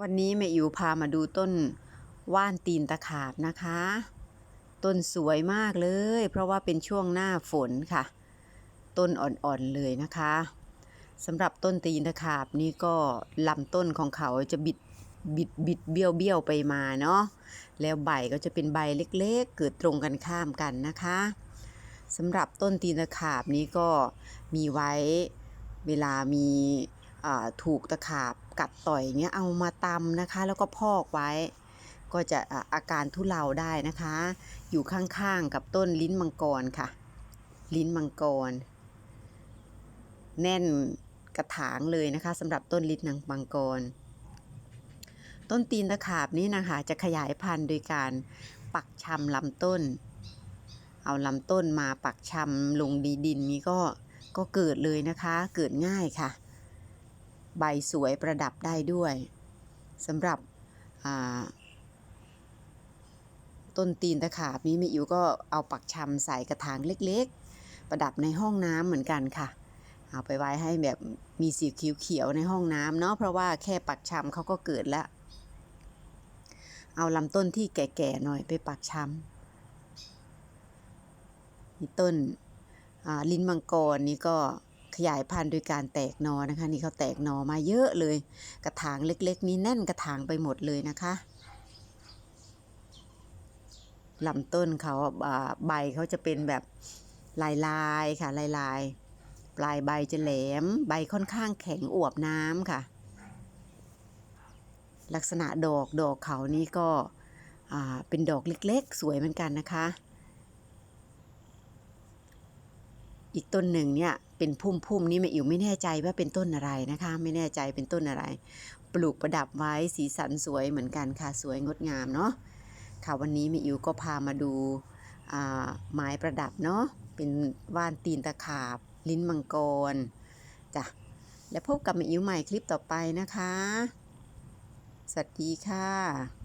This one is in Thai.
วันนี้แม่อิ๋วพามาดูต้นว่านตีนตะขาบนะคะ ต้นสวยมากเลย เพราะว่าเป็นช่วงหน้าฝนค่ะ ต้นอ่อนๆเลยนะคะสำหรับต้นตีนตะขาบนี่ก็ลำต้นของเขาจะบิดบิดบิดเบี้ยวเบี้ยวไปมาเนาะแล้วใบก็จะเป็นใบเล็กๆ เกิดตรงกันข้ามกันนะคะสำหรับต้นตีนตะขาบนี้ก็มีไว้เวลามี ถูกตะขาบกัดต่อยเงี้ยเอามาตำนะคะ แล้วก็พอกไว้ ก็จะอาอาการทุเลาได้นะคะ อยู่ข้างๆกับต้นลิ้นมังกรค่ะ ลิ้นมังกร แน่นกระถางเลยนะคะสำหรับต้นลิ้นนางมังกร ต้นตีนตะขาบนี้นะคะ จะขยายพันธุ์โดยการปักชำลำต้น เอาลำต้นมาปักชำลงดีดินนี้ก็ก็เกิดเลยนะคะ เกิดง่ายค่ะ ใบสวยประดับได้ด้วยสำหรับต้นตีนตะขาบนี้แม่อิ๋วก็เอาปักชำใส่กระถางเล็กๆ ประดับในห้องน้ำเหมือนกันค่ะ เอาไปไว้ให้แบบมีสีเขียวๆในห้องน้ำเนาะเพราะว่าแค่ปักชำเขาก็เกิดแล้ว เอาลำต้นที่แก่ๆหน่อยไปปักชำมีต้นลิ้นมังกรนี่ก็ ขยายพันธุ์โดยการแตกหนอนะคะ นี่เขาแตกหนอมาเยอะเลย กระถางเล็กๆ นี่แน่นกระถางไปหมดเลยนะคะลำต้นเขาใบเขาจะเป็นแบบลายลายๆค่ะลายลายๆปลายใบจะแหลม ใบค่อนข้างแข็งอวบน้ำค่ะ ลักษณะดอกดอกเขานี่ก็เป็นดอกเล็กๆ สวยเหมือนกันนะคะ อีกต้นหนึ่งเนี่ย เป็นพุ่มๆนี่แม่อิ๋วไม่แน่ใจว่าเป็นต้นอะไรนะคะ ไม่แน่ใจเป็นต้นอะไร ปลูกประดับไว้สีสันสวยเหมือนกันค่ะสวยงดงามเนาะค่ะวันนี้แม่อิ๋วก็พามาดูอ่าไม้ประดับเนาะเป็นว่านตีนตะขาบ ลิ้นมังกรจ้ะแล้วพบกับแม่อิ๋วใหม่คลิปต่อไปนะคะ สวัสดีค่ะ